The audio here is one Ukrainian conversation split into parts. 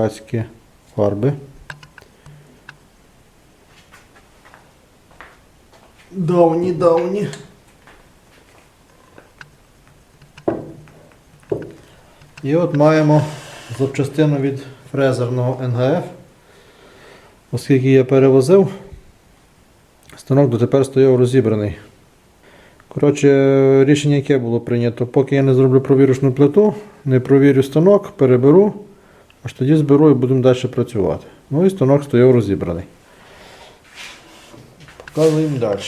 Каські фарби. Давні, давні. І от маємо запчастину від фрезерного НГФ. Оскільки я перевозив, станок дотепер стояв розібраний. Коротше, рішення яке було прийнято. Поки я не зроблю провірочну плиту, не провірю станок, переберу, аж тоді зберу і будемо далі працювати. Ну і станок стояв розібраний. Показуємо далі.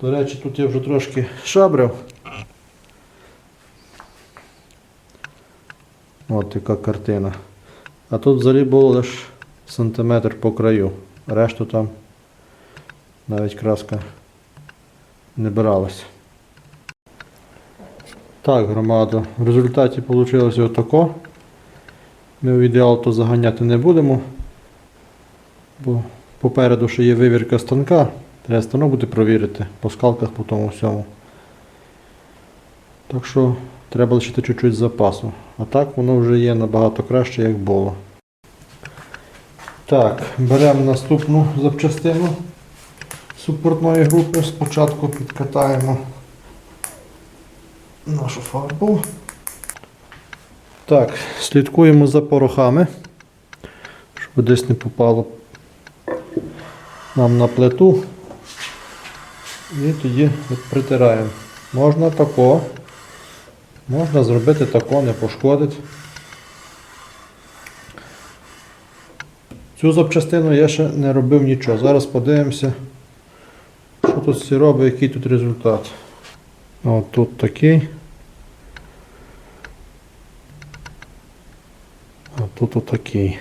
До речі, тут я вже трошки шабрив. От яка картина. А тут взагалі було лише сантиметр по краю. Решту там навіть краска не бралась. Так, громада. В результаті вийшло отако. Ми в ідеал то заганяти не будемо. Бо попереду ще є вивірка станка. Треба станок буде провірити по скалках по тому всьому. Так що треба лишити чуть-чуть запасу. А так воно вже є набагато краще, як було. Так, беремо наступну запчастину супортної групи. Спочатку підкатаємо нашу фарбу. Так, слідкуємо за порохами, щоб десь не попало нам на плиту. І тоді притираємо. Можна тако, можна зробити тако, не пошкодить. Цю запчастину я ще не робив нічого. Зараз подивимося, що тут всі робить, який тут результат. От тут такий. А тут отакий.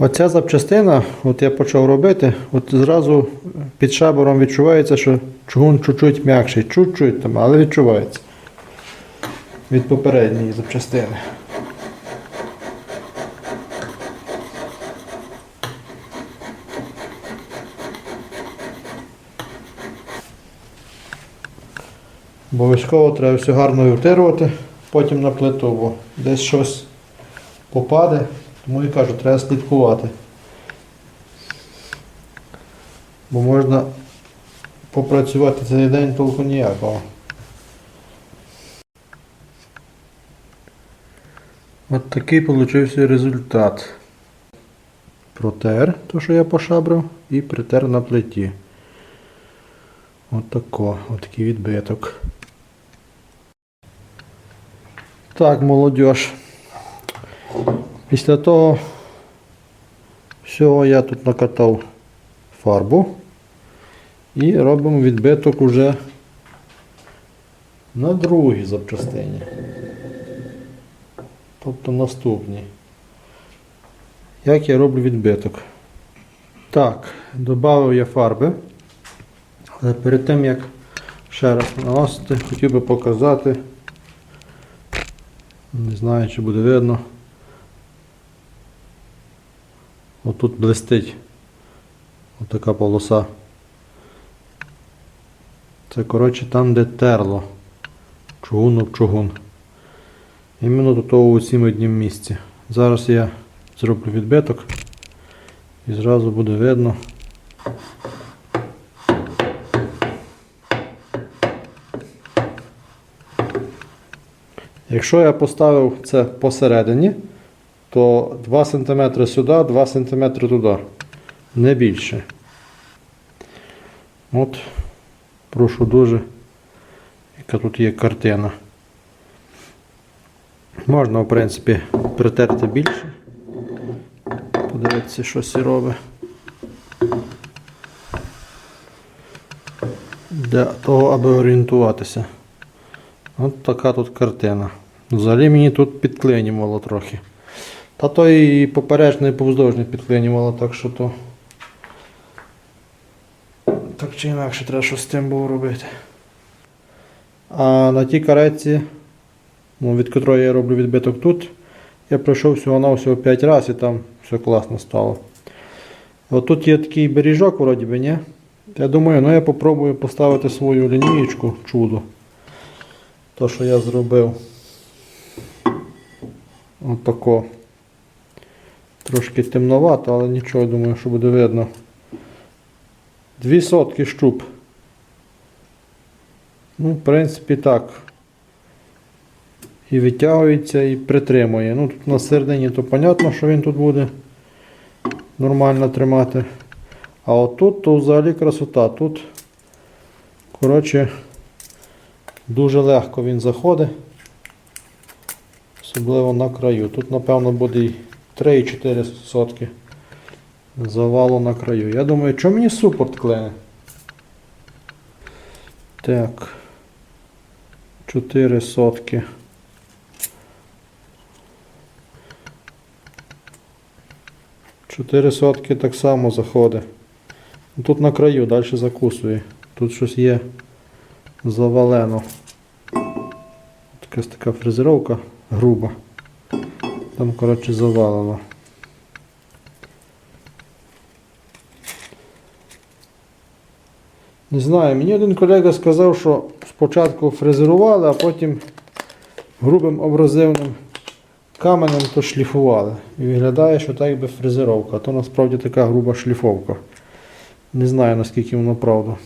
Оця запчастина, от я почав робити, от зразу під шабором відчувається, що чугун чуть-чуть м'якший, чуть-чуть там, але відчувається. Від попередньої запчастини. Обов'язково треба все гарно втирувати, потім на плиту, бо десь щось попаде. Тому і кажу, треба слідкувати. Бо можна попрацювати цей день толку ніякого. От такий получився результат. Протер, то що я пошабрив, і притер на плиті. От тако, от такий відбиток. Так, молодіж. Після того всього я тут накатав фарбу і робимо відбиток уже на другій запчастині. Тобто наступній. Як я роблю відбиток? Так, додав я фарби. Але перед тим як ще раз наносити, хотів би показати. Не знаю, чи буде видно. Отут блистить отака полоса. Це, коротше, там, де терло. Чугун об чугун. Іменно до того у цім однім місці. Зараз я зроблю відбиток і зразу буде видно. Якщо я поставив це посередині, то 2 см сюди, 2 см туди. Не більше. От, прошу дуже, яка тут є картина. Можна, в принципі, притерти більше. Подивитися, що сі робить. Для того, аби орієнтуватися. От така тут картина. Взагалі мені тут підклинювало трохи. Та то і поперечний і повздовжний підклинювало, так що то. Так чи інакше треба щось з тим було робити. А на тій каретці, ну, від котрої я роблю відбиток тут, я пройшов всього на всього 5 разів і там все класно стало. От тут є такий бережок, вроді би, ні? Я думаю, ну я попробую поставити свою лінієчку чудо. То, що я зробив. Отако. Трошки темновато, але нічого, я думаю, що буде видно. Дві сотки щуп. Ну, в принципі, так. І витягується, і притримує. Ну, тут на середині то понятно, що він тут буде нормально тримати. А отут то взагалі красота. Тут, коротше, дуже легко він заходить. Особливо на краю. Тут, напевно, буде 3-4 сотки завалу на краю. Я думаю, що мені супорт клине? Так. 4 сотки. Чотири сотки так само заходить. Тут на краю, далі закусує. Тут щось є завалено. Якась така фрезеровка груба. Там, коротше, завалено. Не знаю, мені один колега сказав, що спочатку фрезерували, а потім грубим абразивним каменем то шліфували. І виглядає, що так якби фрезеровка, а то насправді така груба шліфовка. Не знаю наскільки воно правда.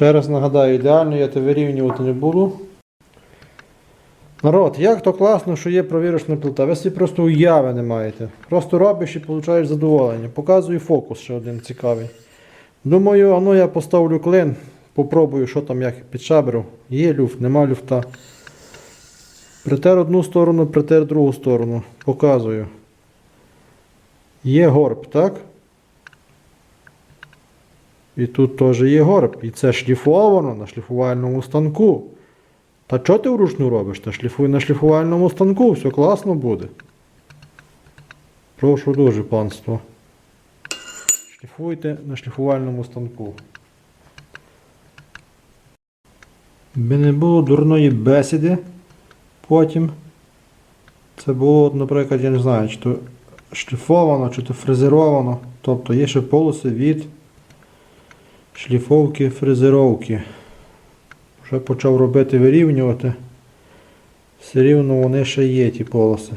Ще раз нагадаю, ідеально я це вирівнювати не буду. Народ, як то класно, що є провірочна плита. Ви собі просто уяви не маєте. Просто робиш і получаєш задоволення. Показую фокус ще один цікавий. Думаю, а ну я поставлю клин, попробую, що там як підшабрив. Є люфт, нема люфта. Притер одну сторону, притер другу сторону. Показую. Є горб, так? І тут теж є горб. І це шліфовано на шліфувальному станку. Та чого ти вручну робиш? Та шліфуй на шліфувальному станку, все класно буде. Прошу дуже, панство. Шліфуйте на шліфувальному станку. Би не було дурної бесіди потім. Це було, наприклад, я не знаю, чи то шліфовано, чи то фрезеровано. Тобто є ще полоси від шліфовки фрезеровки. Вже почав робити вирівнювати. Все рівно вони ще є ті полоси.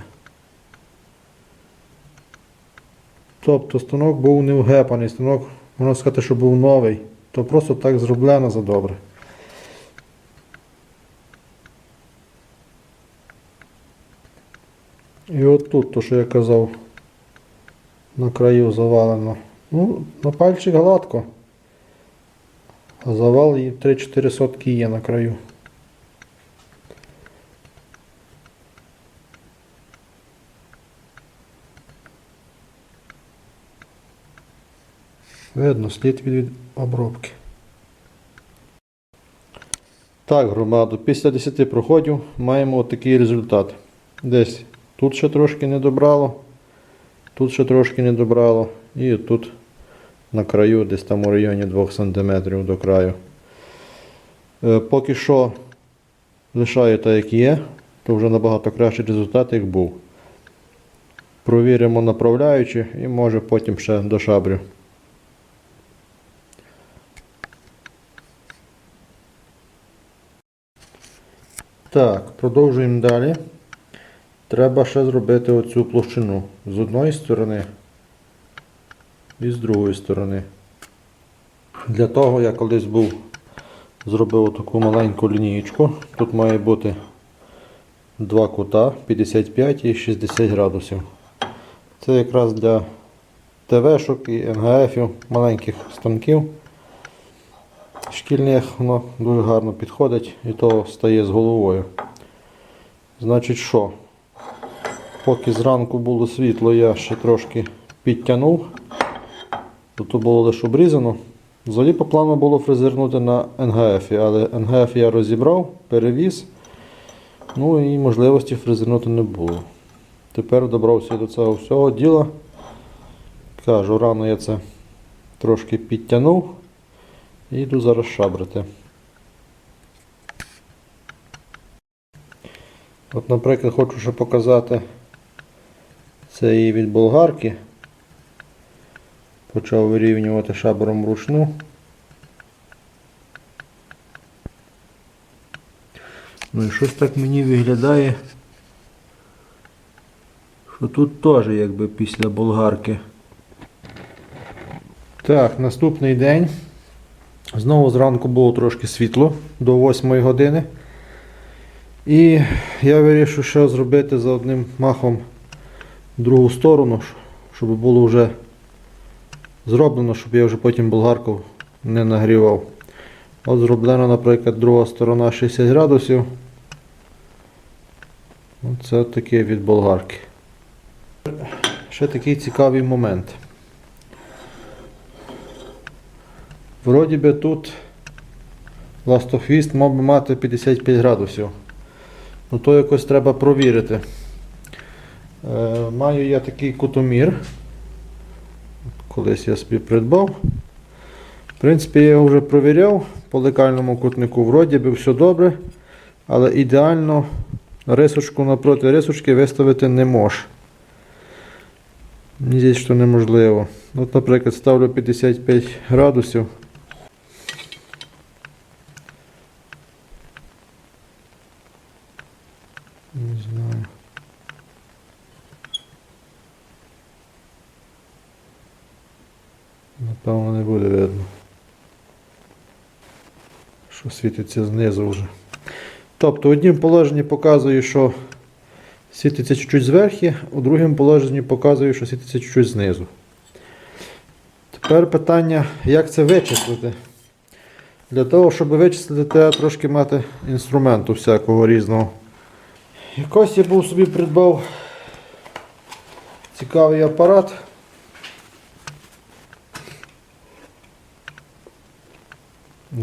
Тобто станок був не вгепаний, станок, можна сказати, що був новий. То просто так зроблено за добре. І от тут, то що я казав, на краю завалено. Ну, на пальчик гладко. А завал і 3-4 сотки є на краю. Видно, слід від, обробки. Так, громаду, після 10 проходів маємо отакий результат. Десь тут ще трошки не добрало, тут ще трошки не добрало, і тут на краю, десь там у районі 2 см до краю. Е, Поки що лишаю так, як є, то вже набагато кращий результат, як був. Провіримо направляючи і може потім ще до шабрю. Так, продовжуємо далі. Треба ще зробити оцю площину з одної сторони і з другої сторони. Для того я колись був зробив таку маленьку лінієчку. Тут має бути два кута 55 і 60 градусів. Це якраз для ТВшок і НГФів, маленьких станків. Шкільних воно дуже гарно підходить і то стає з головою. Значить що? Поки зранку було світло, я ще трошки підтягнув. Тут було лише обрізано. Взагалі по плану було фрезернути на НГФ, але НГФ я розібрав, перевіз. Ну і можливості фрезернути не було. Тепер добрався до цього всього діла. Кажу, рано я це трошки підтягнув і йду зараз шабрити. От, наприклад, хочу ще показати це від болгарки. Почав вирівнювати шабром вручну. Ну і щось так мені виглядає, що тут теж якби після болгарки. Так, наступний день. Знову зранку було трошки світло до 8 години. І я вирішив ще зробити за одним махом другу сторону, щоб було вже зроблено, щоб я вже потім болгарку не нагрівав. От зроблена, наприклад, друга сторона 60 градусів. Оце таке від болгарки. Ще такий цікавий момент. Вроді би тут ластохвіст мав би мати 55 градусів. Ну то якось треба провірити. Е, маю я такий кутомір. Колись я собі придбав. В принципі, я його вже провіряв по лекальному кутнику. Вроді би все добре, але ідеально рисочку напроти рисочки виставити не можеш. Мені здається, що неможливо. От, наприклад, ставлю 55 градусів. Не знаю. Напевно не буде видно. Що світиться знизу вже. Тобто, в однім положенні показую, що світиться чуть-чуть зверху, у другому положенні показую, що світиться чуть-чуть знизу. Тепер питання, як це вичислити? Для того, щоб вичислити, треба трошки мати інструменту всякого різного. Якось я був собі придбав цікавий апарат.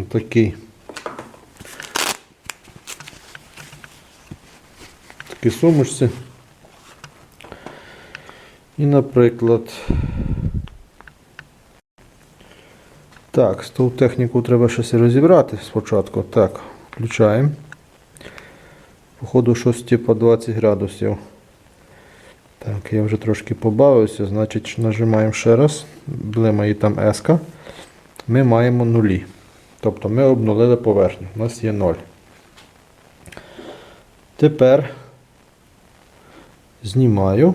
Такий. Такі сумочці. І, наприклад. Так, з ту техніку треба щось розібрати спочатку. Так, включаємо. Походу щось типу 20 градусів. Так, я вже трошки побавився, значить нажимаємо ще раз. Блимає там S. Ми маємо нулі. Тобто ми обнулили поверхню. У нас є 0. Тепер знімаю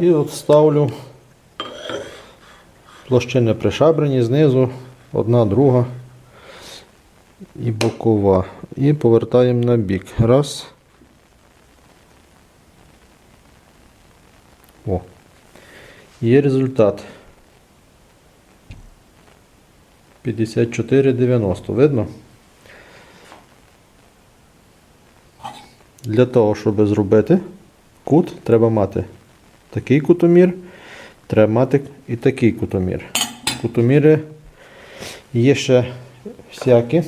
і от ставлю площини пришабрені знизу, одна, друга і бокова. І повертаємо на бік. Раз. О. Є результат. 54,90. Видно? Для того, щоб зробити кут, треба мати такий кутомір, треба мати і такий кутомір. Кутоміри є ще всякі.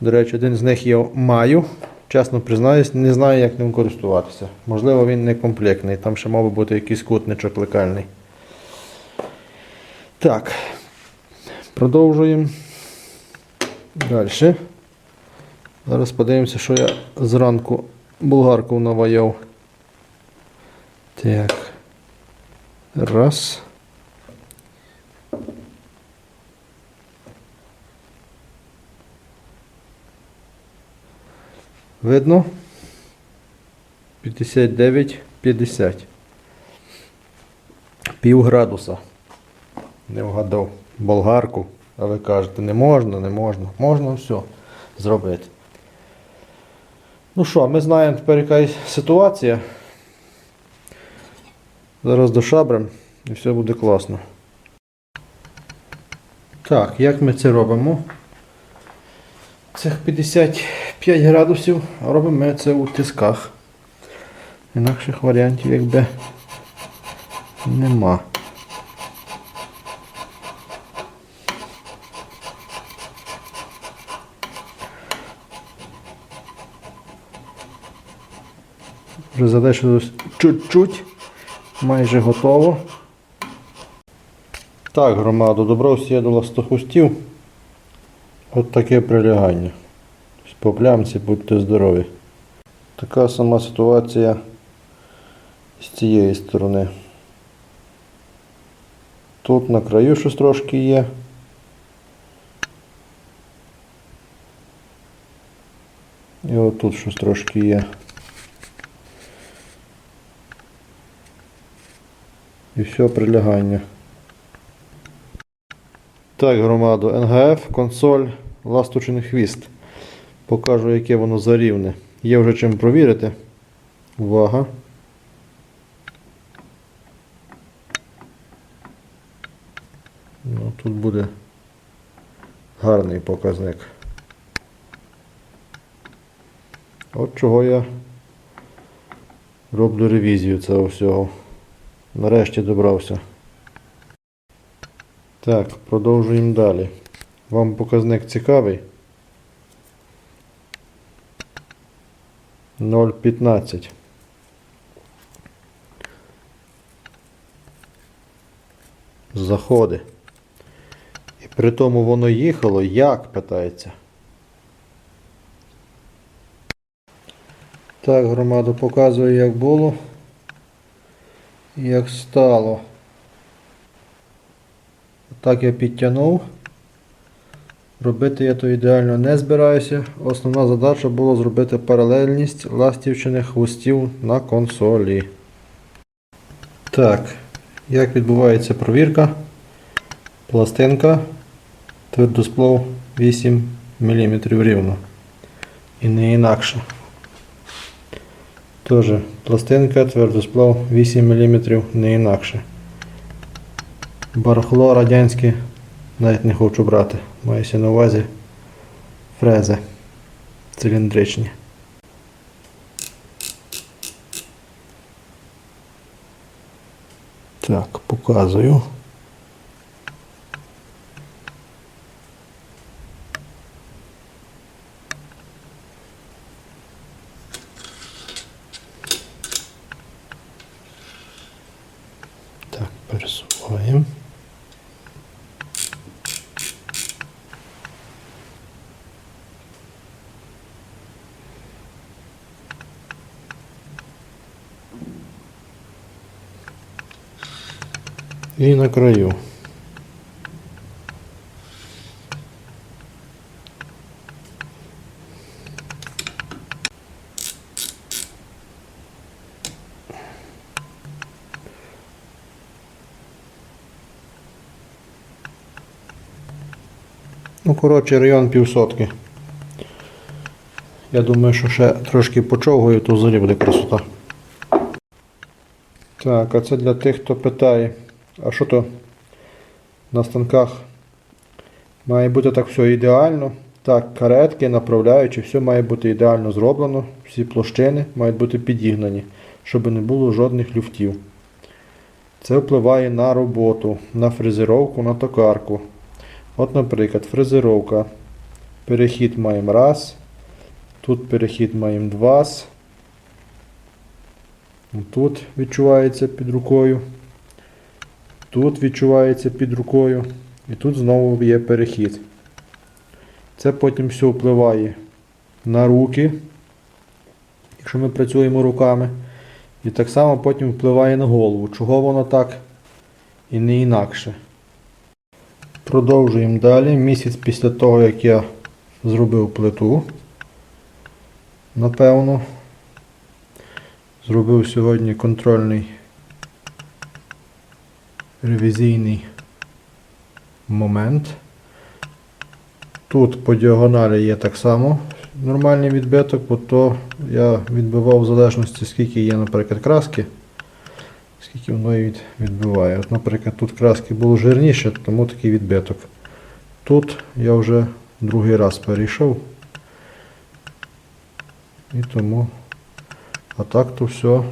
До речі, один з них я маю. Чесно признаюсь, не знаю, як ним користуватися. Можливо, він не комплектний, там ще мав би бути якийсь кутничок лекальний. Так, продовжуємо. Далі. Зараз подивимося, що я зранку булгарку наваяв. Так. Раз. Видно? 59-50. Пів градуса. Не вгадав болгарку. А ви кажете, не можна, не можна. Можна все зробити. Ну що, ми знаємо тепер яка ситуація. Зараз дошабрем і все буде класно. Так, як ми це робимо? цих 55 градусів, робимо ми це у тисках. Інакших варіантів якби нема. Залишилось чуть-чуть, майже готово. Так, громаду, добрався я до ластохустів. От таке прилягання. По плямці будьте здорові. Така сама ситуація з цієї сторони. Тут на краю щось трошки є. І отут щось трошки є. І все прилягання. Так, громаду, НГФ, консоль, ласточний хвіст. Покажу, яке воно зарівне. Є вже чим провірити. Увага. Ну, тут буде гарний показник. От чого я роблю ревізію цього всього. Нарешті добрався. Так, продовжуємо далі. Вам показник цікавий. 0,15. Заходи. І при тому воно їхало, як питається. Так, громаду показую, як було. Як стало. Так я підтягнув. Робити я то ідеально не збираюся. Основна задача була зробити паралельність ластівчиних хвостів на консолі. Так, як відбувається провірка? Пластинка, твердосплав 8 мм рівно. І не інакше. Теж пластинка, твердосплав 8 мм не інакше. Барахло радянське навіть не хочу брати. Мається на увазі фрези циліндричні. Так, показую. Так, пересуваємо. І на краю. Ну, коротше, район півсотки. Я думаю, що ще трошки почовгою, то взагалі буде красота. Так, а це для тих, хто питає, а що то на станках має бути так все ідеально. Так, каретки, направляючи, все має бути ідеально зроблено. Всі площини мають бути підігнані, щоб не було жодних люфтів. Це впливає на роботу, на фрезеровку, на токарку. От, наприклад, фрезеровка. Перехід маємо раз. Тут перехід маємо два. Тут відчувається під рукою. Тут відчувається під рукою. І тут знову є перехід. Це потім все впливає на руки, якщо ми працюємо руками. І так само потім впливає на голову. Чого воно так і не інакше. Продовжуємо далі. Місяць після того, як я зробив плиту. Напевно. Зробив сьогодні контрольний ревізійний момент. Тут по діагоналі є так само нормальний відбиток, бо то я відбивав в залежності, скільки є, наприклад, краски, скільки воно від- відбиває. От, наприклад, тут краски було жирніше, тому такий відбиток. Тут я вже другий раз перейшов. І тому. А так то все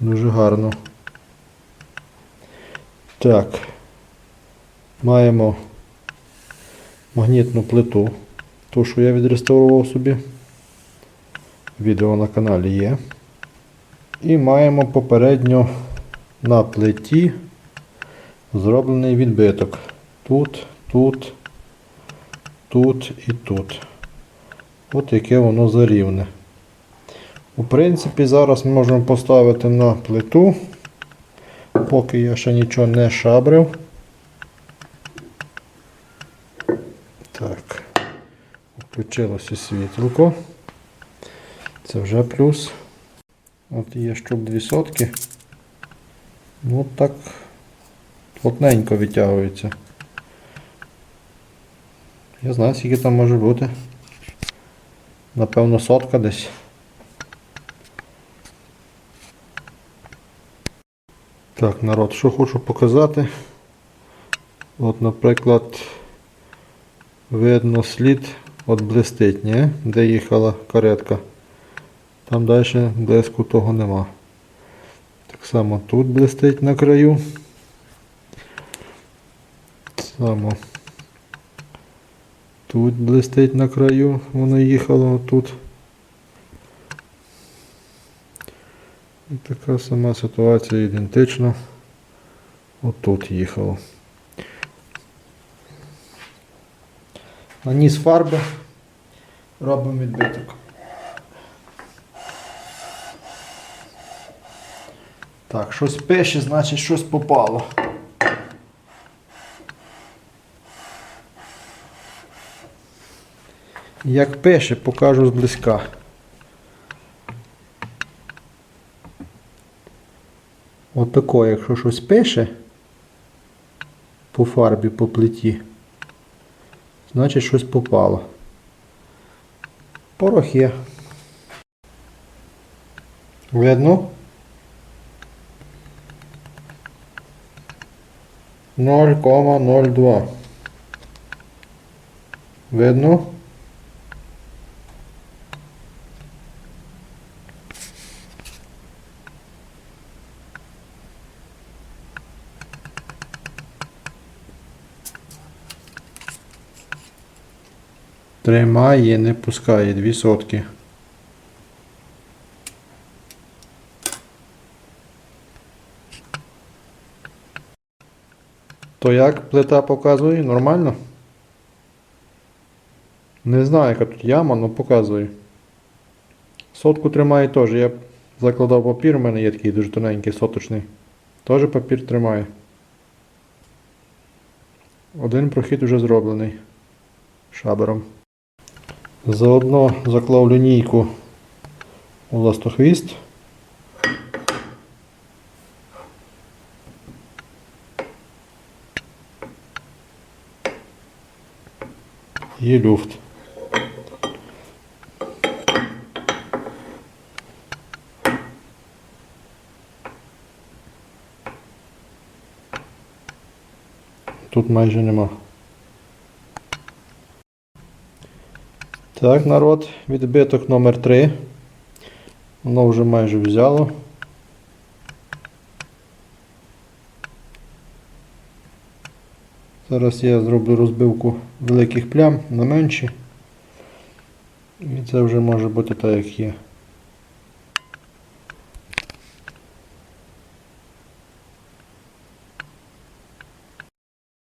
дуже гарно. Так. Маємо магнітну плиту. Ту, що я відреставрував собі. Відео на каналі є. І маємо попередньо на плиті зроблений відбиток. Тут, тут, тут і тут. От яке воно зарівне. У принципі, зараз ми можемо поставити на плиту, поки я ще нічого не шабрив. Так, включилося світло. Це вже плюс. От є штук дві сотки. Ну так плотненько відтягується. Я знаю, скільки там може бути. Напевно, сотка десь. Так, народ, що хочу показати. От, наприклад, видно слід от блистить, ні? де їхала каретка. Там далі блиску того нема. Так само тут блистить на краю. Само тут блистить на краю, воно їхало отут. І така сама ситуація ідентична. Отут їхало. Наніс фарби, робимо відбиток. Так, щось пише, значить щось попало. Як пише, покажу зблизька. Отако, якщо щось пише по фарбі, по плиті, значить щось попало. Порох є. Видно? 0,02. Видно? Тримає, не пускає, дві сотки. То як плита показує? Нормально? Не знаю, яка тут яма, але показує. Сотку тримає теж. Я закладав папір, у мене є такий дуже тоненький соточний. Теж папір тримає. Один прохід вже зроблений шабером. Заодно заклав лінійку у ластохвіст. І люфт. Тут майже нема. Так, народ, відбиток номер 3 Воно вже майже взяло. Зараз я зроблю розбивку великих плям на менші. І це вже може бути так, як є.